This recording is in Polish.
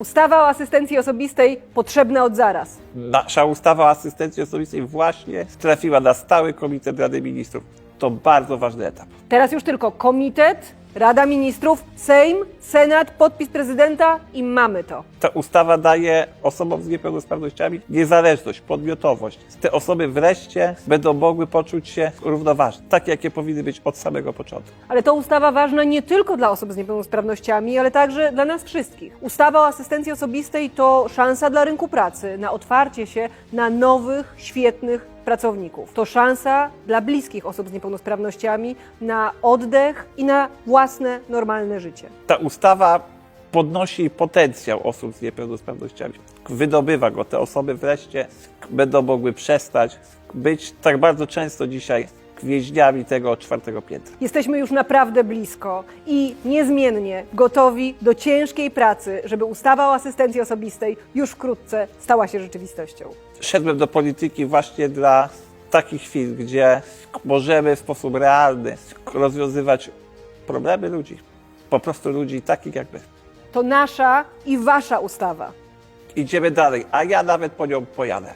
Ustawa o asystencji osobistej potrzebna od zaraz. Nasza ustawa o asystencji osobistej właśnie trafiła na stały komitet Rady Ministrów. To bardzo ważny etap. Teraz już tylko komitet, Rada Ministrów, Sejm, Senat, podpis prezydenta i mamy to. Ta ustawa daje osobom z niepełnosprawnościami niezależność, podmiotowość. Te osoby wreszcie będą mogły poczuć się równoważne, takie jakie powinny być od samego początku. Ale to ustawa ważna nie tylko dla osób z niepełnosprawnościami, ale także dla nas wszystkich. Ustawa o asystencji osobistej to szansa dla rynku pracy na otwarcie się na nowych, świetnych pracowników. To szansa dla bliskich osób z niepełnosprawnościami na oddech i na własne, normalne życie. Ta ustawa podnosi potencjał osób z niepełnosprawnościami, wydobywa go. Te osoby wreszcie będą mogły przestać być tak bardzo często dzisiaj więźniami tego czwartego piętra. Jesteśmy już naprawdę blisko i niezmiennie gotowi do ciężkiej pracy, żeby ustawa o asystencji osobistej już wkrótce stała się rzeczywistością. Szedłem do polityki właśnie dla takich chwil, gdzie możemy w sposób realny rozwiązywać problemy ludzi. Po prostu ludzi takich jak my. To nasza i wasza ustawa. Idziemy dalej, a ja nawet po nią pojadę.